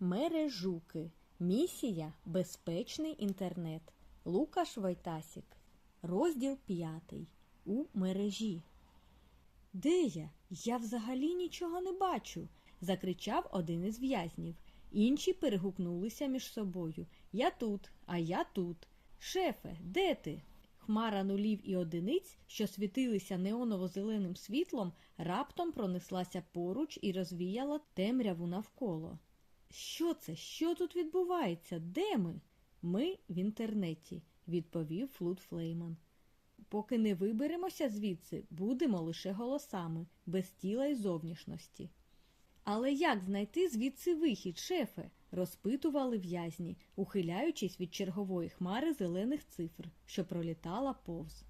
Мережуки. Місія Безпечний інтернет. Лукаш Войтасік. Розділ п'ятий. У мережі. Де я? Я взагалі нічого не бачу. закричав один із в'язнів. Інші перегукнулися між собою. Я тут, а я тут. Шефе, де ти? Хмара нулів і одиниць, що світилися неоново-зеленим світлом, раптом пронеслася поруч і розвіяла темряву навколо. Що це? Що тут відбувається? Де ми? Ми в інтернеті, відповів Флут Флейман. Поки не виберемося звідси, будемо лише голосами, без тіла й зовнішності. Але як знайти звідси вихід, шефе? розпитували в'язні, ухиляючись від чергової хмари зелених цифр, що пролітала повз.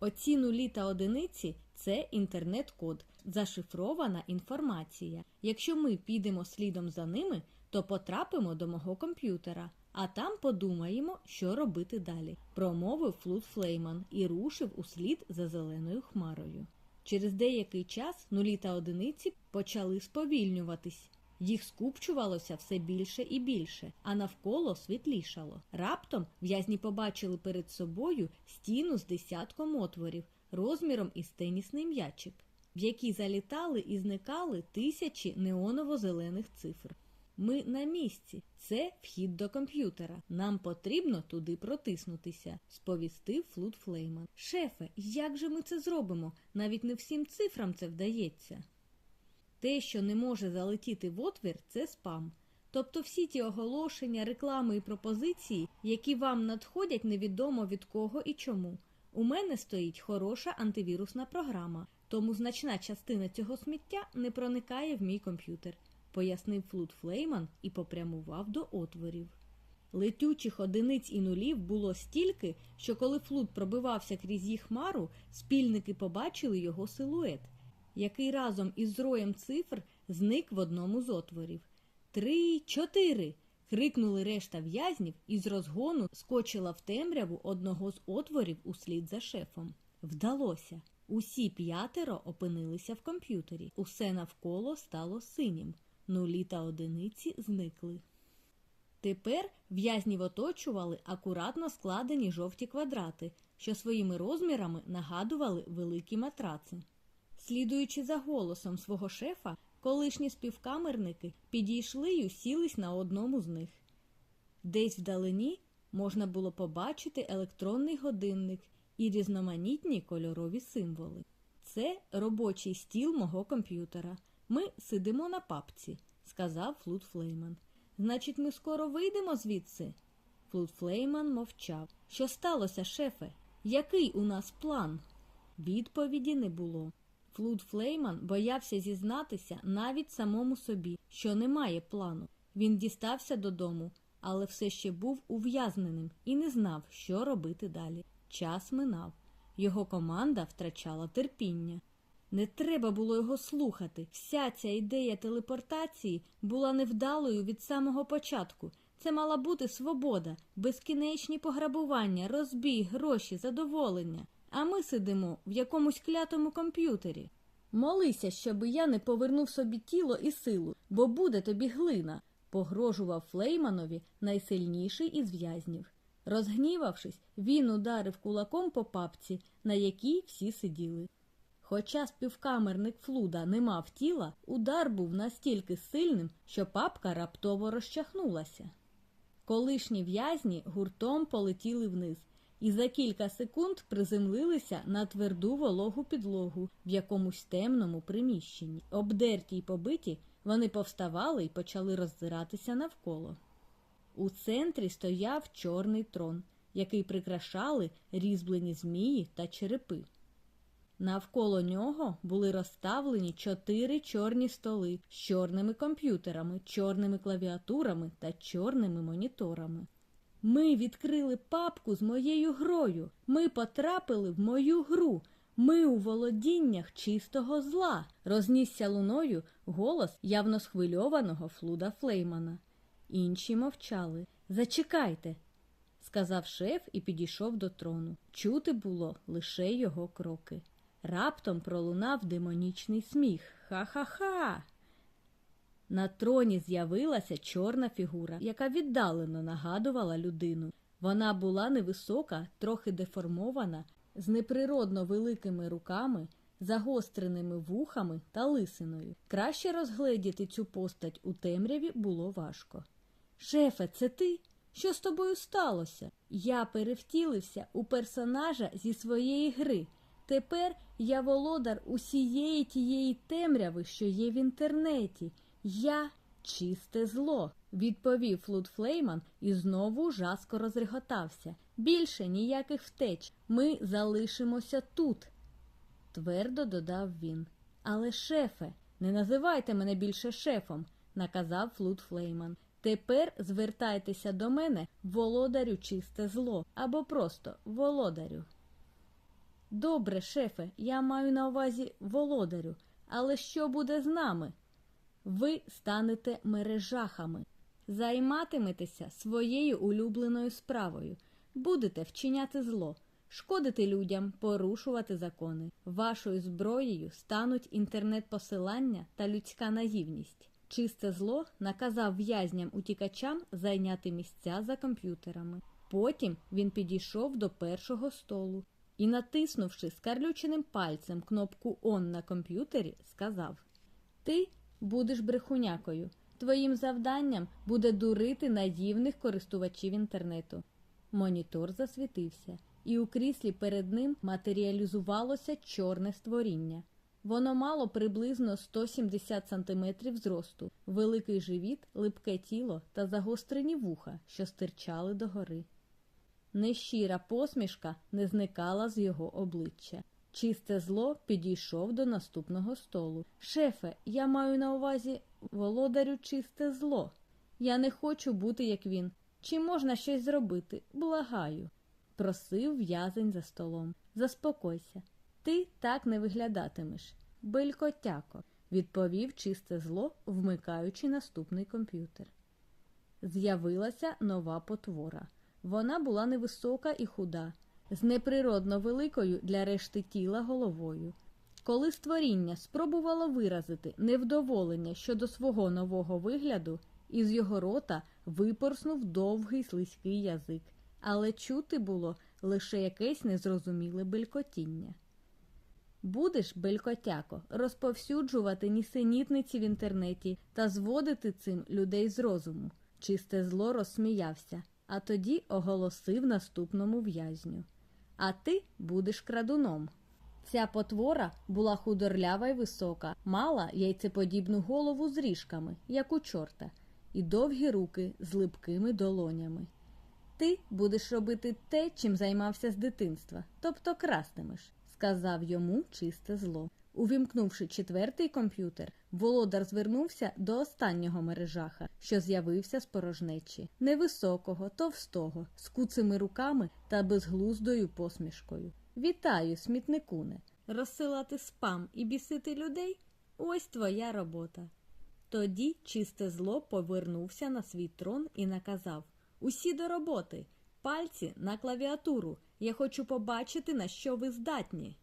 Оці нулі та одиниці це інтернет-код, зашифрована інформація. Якщо ми підемо слідом за ними, то потрапимо до мого комп'ютера, а там подумаємо, що робити далі, промовив Флут Флейман і рушив услід за зеленою хмарою. Через деякий час нулі та одиниці почали сповільнюватись. Їх скупчувалося все більше і більше, а навколо світлішало. Раптом в'язні побачили перед собою стіну з десятком отворів, розміром із тенісний м'ячик, в які залітали і зникали тисячі неоново-зелених цифр. Ми на місці. Це вхід до комп'ютера. Нам потрібно туди протиснутися, сповістив Флут Флейман. Шефе, як же ми це зробимо? Навіть не всім цифрам це вдається. Те, що не може залетіти в отвір, це спам. Тобто всі ті оголошення, реклами і пропозиції, які вам надходять невідомо від кого і чому. У мене стоїть хороша антивірусна програма, тому значна частина цього сміття не проникає в мій комп'ютер, пояснив Флут Флейман і попрямував до отворів. Летючих одиниць і нулів було стільки, що коли флут пробивався крізь їх хмару, спільники побачили його силует який разом із роєм цифр зник в одному з отворів. Три, чотири. крикнули решта в'язнів і з розгону скочила в темряву одного з отворів услід за шефом. Вдалося. Усі п'ятеро опинилися в комп'ютері. Усе навколо стало синім. Нулі та одиниці зникли. Тепер в'язнів оточували акуратно складені жовті квадрати, що своїми розмірами нагадували великі матраци. Слідуючи за голосом свого шефа, колишні співкамерники підійшли й усілись на одному з них. Десь вдалині можна було побачити електронний годинник і різноманітні кольорові символи. Це робочий стіл мого комп'ютера. Ми сидимо на папці, сказав Флут Флейман. Значить, ми скоро вийдемо звідси? Флут Флейман мовчав. Що сталося, шефе? Який у нас план? Відповіді не було. Флуд Флейман боявся зізнатися навіть самому собі, що немає плану. Він дістався додому, але все ще був ув'язненим і не знав, що робити далі. Час минав. Його команда втрачала терпіння. Не треба було його слухати. Вся ця ідея телепортації була невдалою від самого початку. Це мала бути свобода, безкінечні пограбування, розбій, гроші, задоволення. А ми сидимо в якомусь клятому комп'ютері. Молися, щоби я не повернув собі тіло і силу, бо буде тобі глина, погрожував Флейманові найсильніший із в'язнів. Розгнівавшись, він ударив кулаком по папці, на якій всі сиділи. Хоча співкамерник Флуда не мав тіла, удар був настільки сильним, що папка раптово розчахнулася. Колишні в'язні гуртом полетіли вниз і за кілька секунд приземлилися на тверду вологу підлогу в якомусь темному приміщенні. Обдерті й побиті, вони повставали і почали роззиратися навколо. У центрі стояв чорний трон, який прикрашали різьблені змії та черепи. Навколо нього були розставлені чотири чорні столи з чорними комп'ютерами, чорними клавіатурами та чорними моніторами. Ми відкрили папку з моєю грою. Ми потрапили в мою гру. Ми у володіннях чистого зла. Рознісся луною голос явно схвильованого Флуда Флеймана. Інші мовчали. Зачекайте, сказав шеф і підійшов до трону. Чути було лише його кроки. Раптом пролунав демонічний сміх. Ха-ха-ха. На троні з'явилася чорна фігура, яка віддалено нагадувала людину. Вона була невисока, трохи деформована, з неприродно великими руками, загостреними вухами та лисиною. Краще розгледіти цю постать у темряві було важко. Шефе, це ти? Що з тобою сталося? Я перевтілився у персонажа зі своєї гри. Тепер я володар усієї тієї темряви, що є в інтернеті. Я чисте зло, відповів Флуд Флейман і знову жаско розреготався. Більше ніяких втеч. Ми залишимося тут, твердо додав він. Але, шефе, не називайте мене більше шефом, наказав Флуд Флейман. Тепер звертайтеся до мене, володарю чисте зло, або просто володарю. Добре, шефе, я маю на увазі володарю, але що буде з нами? Ви станете мережахами, займатиметеся своєю улюбленою справою, будете вчиняти зло, шкодити людям, порушувати закони. Вашою зброєю стануть інтернет-посилання та людська наївність. Чисте зло наказав в'язням утікачам зайняти місця за комп'ютерами. Потім він підійшов до першого столу і, натиснувши скарлюченим пальцем кнопку Он на комп'ютері, сказав: Ти будеш брехунякою. Твоїм завданням буде дурити наївних користувачів інтернету. Монітор засвітився, і у кріслі перед ним матеріалізувалося чорне створіння. Воно мало приблизно 170 сантиметрів зросту, великий живіт, липке тіло та загострені вуха, що стирчали догори. Нещира посмішка не зникала з його обличчя. Чисте зло підійшов до наступного столу. Шефе, я маю на увазі володарю чисте зло. Я не хочу бути, як він. Чи можна щось зробити? Благаю. Просив в'язень за столом. Заспокойся. Ти так не виглядатимеш. Белькотяко, відповів чисте зло, вмикаючи наступний комп'ютер. З'явилася нова потвора. Вона була невисока і худа, з неприродно великою для решти тіла головою. Коли створіння спробувало виразити невдоволення щодо свого нового вигляду, із його рота випорснув довгий слизький язик, але чути було лише якесь незрозуміле белькотіння. Будеш, белькотяко, розповсюджувати нісенітниці в інтернеті та зводити цим людей з розуму. Чисте зло розсміявся, а тоді оголосив наступному в'язню. А ти будеш крадуном. Ця потвора була худорлява й висока, мала яйцеподібну голову з ріжками, як у чорта, і довгі руки з липкими долонями. Ти будеш робити те, чим займався з дитинства, тобто крастимеш, сказав йому чисте зло. Увімкнувши четвертий комп'ютер, володар звернувся до останнього мережаха, що з'явився з порожнечі, невисокого, товстого, з куцими руками та безглуздою посмішкою. Вітаю, смітникуне! Розсилати спам і бісити людей ось твоя робота. Тоді чисте зло повернувся на свій трон і наказав Усі до роботи, пальці на клавіатуру. Я хочу побачити, на що ви здатні.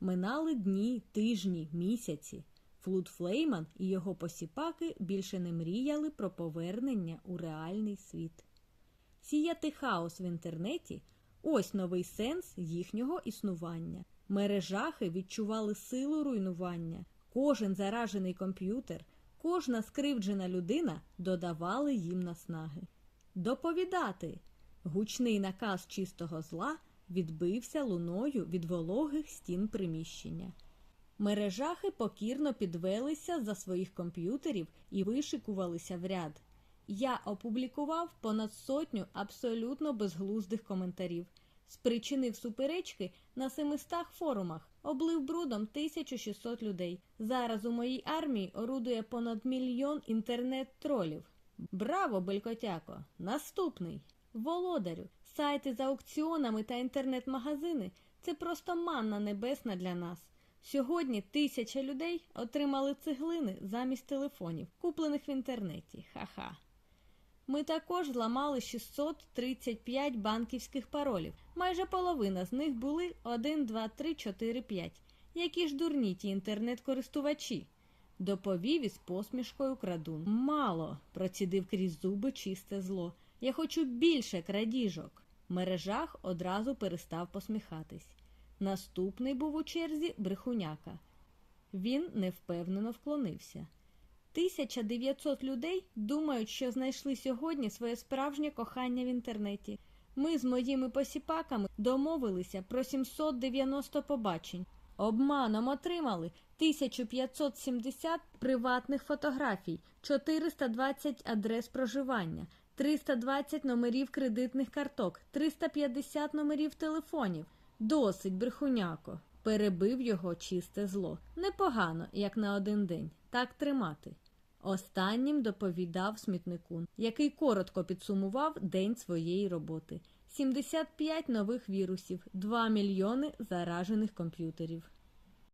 Минали дні, тижні, місяці. Флуд Флейман і його посіпаки більше не мріяли про повернення у реальний світ. Сіяти хаос в інтернеті ось новий сенс їхнього існування. Мережахи відчували силу руйнування. Кожен заражений комп'ютер, кожна скривджена людина додавали їм наснаги. Доповідати. Гучний наказ чистого зла відбився луною від вологих стін приміщення. Мережахи покірно підвелися за своїх комп'ютерів і вишикувалися в ряд. Я опублікував понад сотню абсолютно безглуздих коментарів, спричинив суперечки на 700 форумах, облив брудом 1600 людей. Зараз у моїй армії орудує понад мільйон інтернет-тролів. Браво, Белькотяко! Наступний! Володарю! Сайти з аукціонами та інтернет-магазини це просто манна небесна для нас. Сьогодні тисяча людей отримали цеглини замість телефонів, куплених в інтернеті. Ха-ха. Ми також зламали 635 банківських паролів. Майже половина з них були 1, 2, 3, 4, 5. Які ж дурні ті інтернет-користувачі. доповів із посмішкою крадун. Мало, процідив крізь зуби чисте зло. Я хочу більше крадіжок. Мережах одразу перестав посміхатись. Наступний був у черзі брехуняка. Він невпевнено вклонився. 1900 людей думають, що знайшли сьогодні своє справжнє кохання в інтернеті. Ми з моїми посіпаками домовилися про 790 побачень. Обманом отримали 1570 приватних фотографій, 420 адрес проживання, 320 номерів кредитних карток, 350 номерів телефонів. Досить, брехуняко. Перебив його чисте зло. Непогано, як на один день. Так тримати. Останнім доповідав смітникун, який коротко підсумував день своєї роботи. 75 нових вірусів, 2 мільйони заражених комп'ютерів.